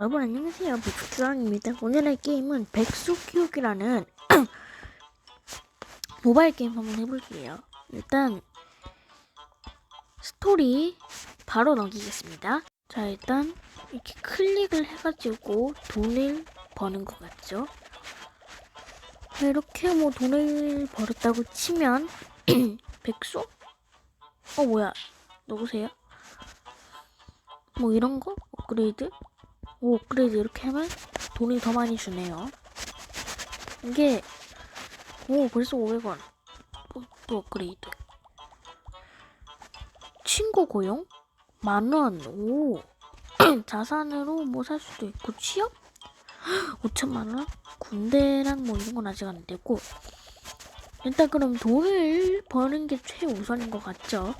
여러분 안녕하세요 백수주왕입니다 오늘의 게임은 백수 키우기라는 모바일 게임 한번 해볼게요 일단 스토리 바로 넘기겠습니다 자 일단 이렇게 클릭을 해가지고 돈을 버는 것 같죠 이렇게 뭐 돈을 벌었다고 치면 백수? 어 뭐야 누구세요? 뭐 이런 거? 업그레이드? 오, 업그레이드 이렇게 하면 돈이 더 많이 주네요. 이게, 오, 벌써 500원. 또, 또 업그레이드. 친구 고용? 만원. 오. 자산으로 뭐 살 수도 있고, 취업? 5천만원? 군대랑 뭐 이런 건 아직 안 되고. 일단 그럼 돈을 버는 게 최우선인 것 같죠?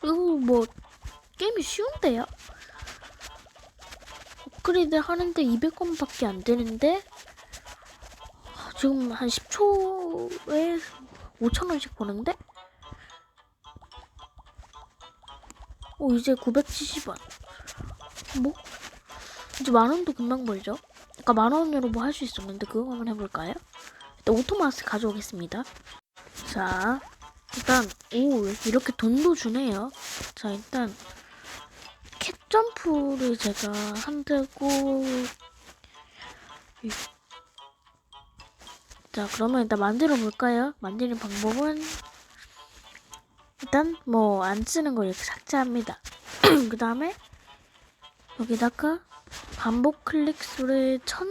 그리고 뭐, 게임이 쉬운데요? 업그레이드 하는데 200원밖에 안 되는데 아, 지금 한 10초에 5천원씩 버는데? 오 이제 970원 뭐? 이제 만원도 금방 벌죠? 아까 만원으로 뭐 할 수 있었는데 그거 한번 해볼까요? 일단 오토마스 가져오겠습니다 자 일단 오 이렇게 돈도 주네요 자 일단 캣 점프를 제가 한다고 이- 자 그러면 일단 만들어 볼까요? 만드는 방법은 일단 뭐 안 쓰는 거 이렇게 삭제합니다. 그 다음에 여기다가 반복 클릭 수를 천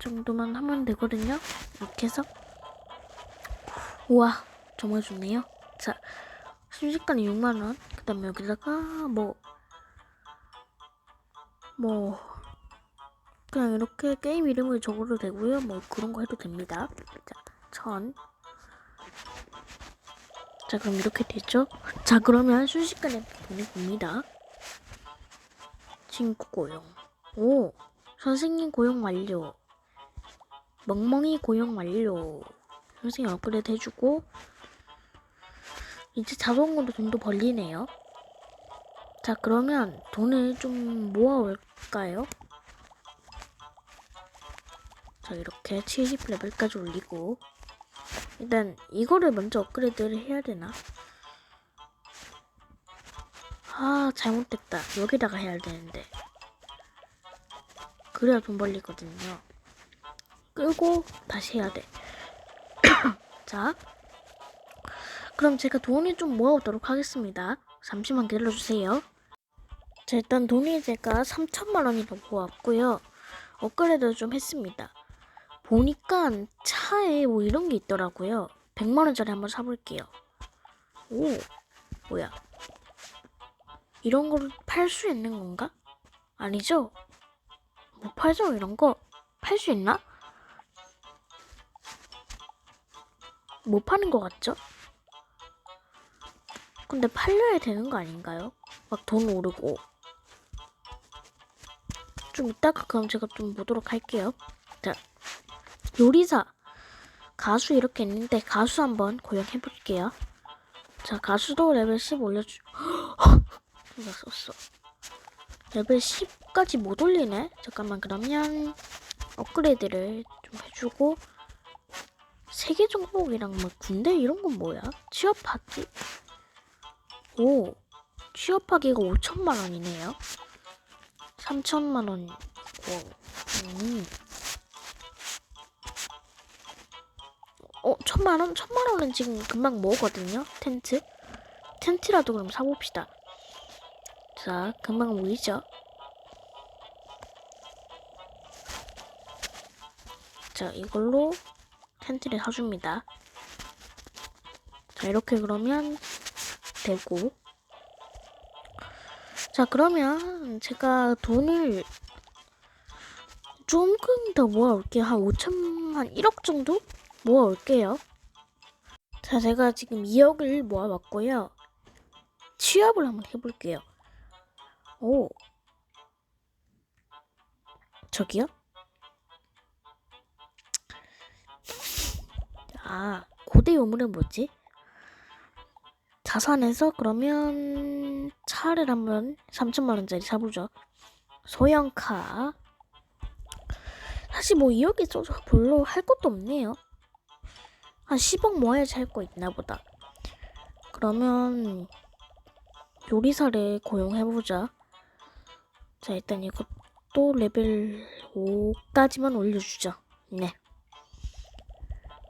정도만 하면 되거든요. 이렇게 해서 우와 정말 좋네요. 자 순식간에 6만 원. 그 다음에 여기다가 뭐 뭐 그냥 이렇게 게임 이름을 적어도 되고요. 뭐 그런 거 해도 됩니다. 자, 천. 자, 그럼 이렇게 됐죠? 자, 그러면 순식간에 보내봅니다. 친구 고용. 오, 선생님 고용 완료. 멍멍이 고용 완료. 선생님 업그레이드 해주고 이제 자동으로 돈도 벌리네요. 자, 그러면 돈을 좀 모아올까요? 자, 이렇게 70레벨까지 올리고 일단 이거를 먼저 업그레이드를 해야 되나? 아, 잘못됐다. 여기다가 해야 되는데. 그래야 돈 벌리거든요. 끄고 다시 해야 돼. 자, 그럼 제가 돈을 좀 모아오도록 하겠습니다. 잠시만 기다려주세요. 자, 일단 돈이 제가 3천만 원이나 모았고요. 업그레이드 좀 했습니다. 보니까 차에 뭐 이런 게 있더라고요. 100만 원짜리 한번 사볼게요. 오, 뭐야? 이런 거를 팔 수 있는 건가? 아니죠? 못 팔죠, 이런 거. 팔 수 있나? 못 파는 것 같죠? 근데 팔려야 되는 거 아닌가요? 막 돈 오르고. 좀 이따가 그럼 제가 좀 보도록 할게요. 자, 요리사, 가수 이렇게 있는데 가수 한번 고용해 볼게요. 자, 가수도 레벨 10 올려주. 누가 썼어? 레벨 10까지 못 올리네. 잠깐만 그러면 업그레이드를 좀 해주고 세계 정복이랑 뭐 군대 이런 건 뭐야? 취업하기? 오, 취업하기가 5천만 원이네요. 3천만 원이고, 음. 어, 천만 원? 천만 원은 지금 금방 모으거든요. 텐트. 텐트라도 그럼 사봅시다. 자, 금방 모이죠. 자, 이걸로 텐트를 사줍니다. 자, 이렇게 그러면 되고. 자, 그러면 제가 돈을 조금 더 모아올게요. 한 5천, 한 1억 정도 모아올게요. 자, 제가 지금 2억을 모아왔고요. 취업을 한번 해볼게요. 오. 저기요? 아, 고대 유물은 뭐지? 자산에서 그러면 차를 한번 3천만 원짜리 사보죠. 소형카. 사실 뭐 2억이 써서 별로 할 것도 없네요. 한 10억 모아야지 할 거 있나 보다. 그러면 요리사를 고용해보자. 자, 일단 이것도 레벨 5까지만 올려주자. 네.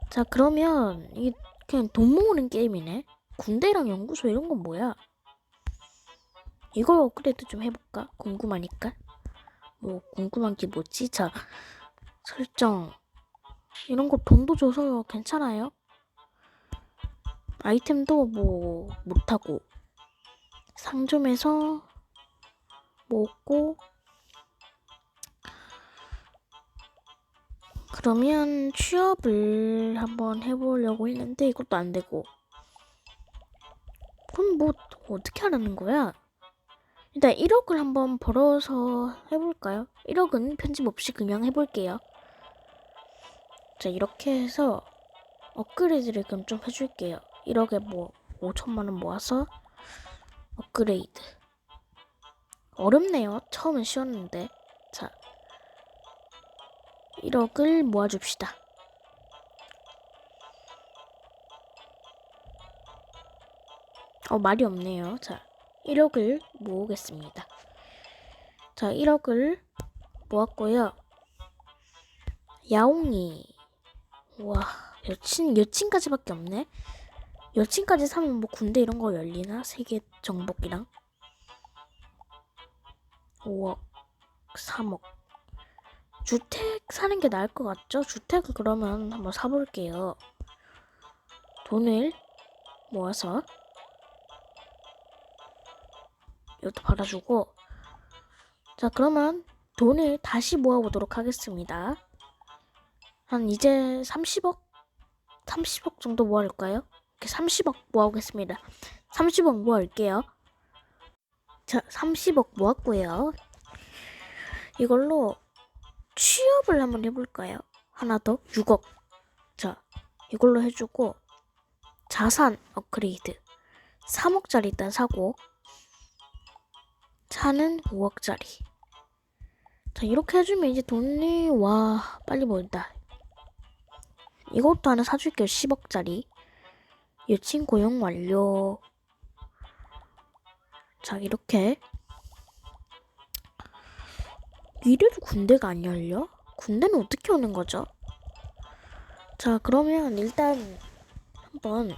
자, 그러면 이게 그냥 돈 모으는 게임이네. 군대랑 연구소 이런 건 뭐야? 이걸 업그레이드 좀 해볼까? 궁금하니까. 뭐 궁금한 게 뭐지? 자, 설정 이런 거 돈도 줘서 괜찮아요? 아이템도 뭐 못하고 상점에서 먹고 그러면 취업을 한번 해보려고 했는데 이것도 안 되고 뭐 어떻게 하라는 거야? 일단 1억을 한번 벌어서 해볼까요? 1억은 편집 없이 그냥 해볼게요. 자 이렇게 해서 업그레이드를 그럼 좀 해줄게요. 1억에 뭐 5천만 원 모아서 업그레이드. 어렵네요. 처음엔 쉬웠는데. 자 1억을 모아줍시다. 어 말이 없네요. 자 1억을 모으겠습니다. 자 1억을 모았고요. 야옹이 와 여친 여친까지밖에 없네. 여친까지 사면 뭐 군대 이런 거 열리나? 세계 정복이랑 5억 3억 주택 사는 게 나을 것 같죠? 주택을 그러면 한번 사볼게요. 돈을 모아서 이것도 받아주고 자 그러면 돈을 다시 모아보도록 하겠습니다. 한 이제 30억? 30억 정도 모아볼까요? 이렇게 30억 모아보겠습니다. 30억 모아올게요. 자, 30억 모았고요. 이걸로 취업을 한번 해볼까요? 하나 더 6억. 자, 이걸로 해주고 자산 업그레이드 3억짜리 일단 사고 차는 5억짜리. 자, 이렇게 해주면 이제 돈이 와 빨리 모인다. 이것도 하나 사줄게요. 10억짜리. 여친 고용 완료. 자, 이렇게. 이래도 군대가 안 열려? 군대는 어떻게 오는 거죠? 자, 그러면 일단 한번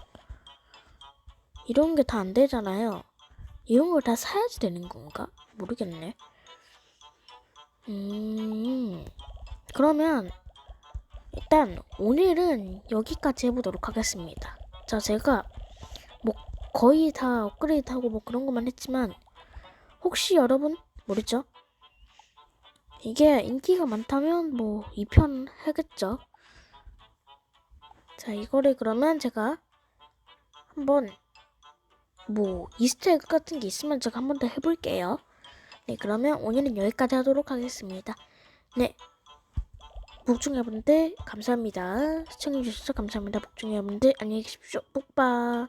이런 게 다 안 되잖아요. 이런 걸 다 사야지 되는 건가? 모르겠네. 음, 그러면 일단 오늘은 여기까지 해보도록 하겠습니다. 자, 제가 뭐 거의 다 업그레이드하고 뭐 그런 것만 했지만 혹시 여러분 모르죠? 이게 인기가 많다면 뭐 2편 하겠죠. 자, 이거를 그러면 제가 한번 뭐 이스터에그 같은 게 있으면 제가 한 번 더 해볼게요. 네, 그러면 오늘은 여기까지 하도록 하겠습니다. 네, 복중 여러분들 감사합니다. 시청해주셔서 감사합니다. 복중 여러분들 안녕히 계십시오. 뽀빠.